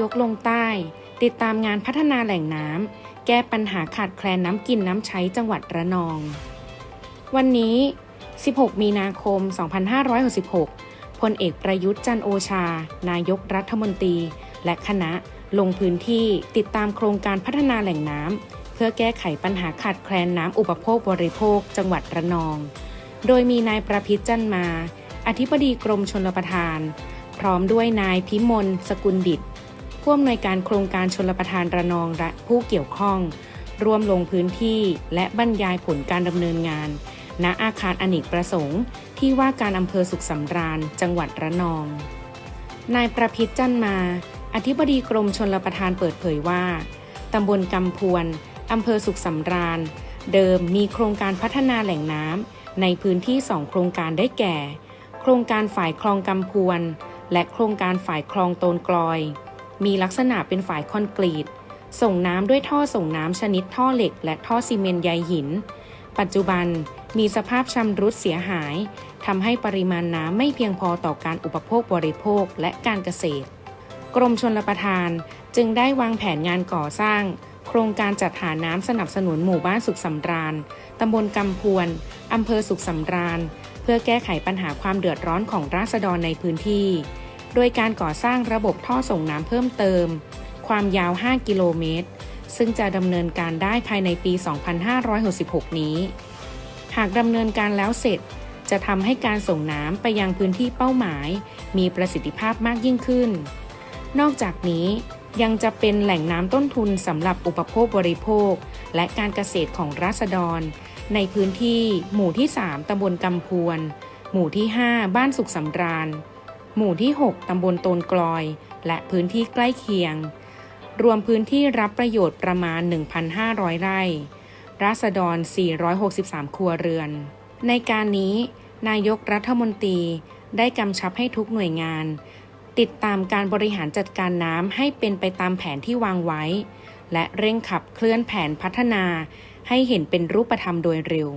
ยกลงใต้ ติดตามงานพัฒนาแหล่งน้ำแก้ปัญหาขาดแคลนน้ำกินน้ำใช้จังหวัดระนอง วันนี้ 16 มีนาคม 2566พลเอกประยุทธ์จันโอชา นายกรัฐมนตรี และคณะลงพื้นที่ติดตามโครงการพัฒนาแหล่งน้ำเพื่อแก้ไขปัญหาขาดแคลนน้ำอุปโภคบริโภค จังหวัดระนอง โดยมีนายประพิษจันมา อธิบดีกรมชลประทาน พร้อมด้วยนายพิมลสกุลดิต ผู้อำนวยการโครงการชลประทานระนองและผู้เกี่ยวข้อง ร่วมลงพื้นที่และบรรยายผลการดำเนินงาน ณอาคารอเนกประสงค์ ที่ว่าการอำเภอสุขสำราญ จังหวัดระนอง นายประพิษจันมา อธิบดีกรมชลประทานเปิดเผยว่าตำบลกำพวนอำเภอสุขสำราญ เดิมมีโครงการพัฒนาแหล่งน้ำในพื้นที่สองโครงการได้แก่ โครงการฝ่ายคลองกำพวน และโครงการฝ่ายคลองโตนกลอย มีลักษณะเป็นฝ่ายคอนกรีต ส่งน้ำด้วยท่อส่งน้ำชนิดท่อเหล็ก และท่อซีเมนต์ใยหิน ปัจจุบันมีสภาพชำรุดเสียหายทำให้ปริมาณน้ำไม่เพียงพอต่อการอุปโภคบริโภคและการเกษตร กรมชลประทานจึงได้วางแผนงานก่อสร้าง โครงการจัดหาน้ำสนับสนุนหมู่บ้านสุขสำราญตำบลกำพวนอำเภอสุขสำราญ เพื่อแก้ไขปัญหาความเดือดร้อนของราษฎรในพื้นที่ โดยการก่อสร้างระบบท่อส่งน้ำเพิ่มเติม ความยาว 5 กิโลเมตร ซึ่งจะดำเนินการได้ภายในปี 2566 นี้ หากดำเนินการแล้วเสร็จ จะทำให้การส่งน้ำไปยังพื้นที่เป้าหมาย มีประสิทธิภาพมากยิ่งขึ้น นอกจากนี้ยังจะเป็นแหล่งน้ำต้นทุนสำหรับอุปโภคบริโภค และการเกษตรของราษฎร ในพื้นที่ หมู่ที่ 3ตำบลกำพวน หมู่ที่ 5 บ้านสุขสำราญ หมู่ที่ 6 ตำบลโตนกลอย และพื้นที่ใกล้เคียง รวมพื้นที่รับประโยชน์ประมาณ 1,500 ไร่ ราษฎร 463 ครัวเรือน ในการนี้ นายกรัฐมนตรีได้กำชับให้ทุกหน่วยงาน ติดตามการบริหารจัดการน้ำให้เป็นไปตามแผนที่วางไว้ และเร่งขับเคลื่อนแผนพัฒนาให้เห็นเป็นรูปธรรมโดยเร็ว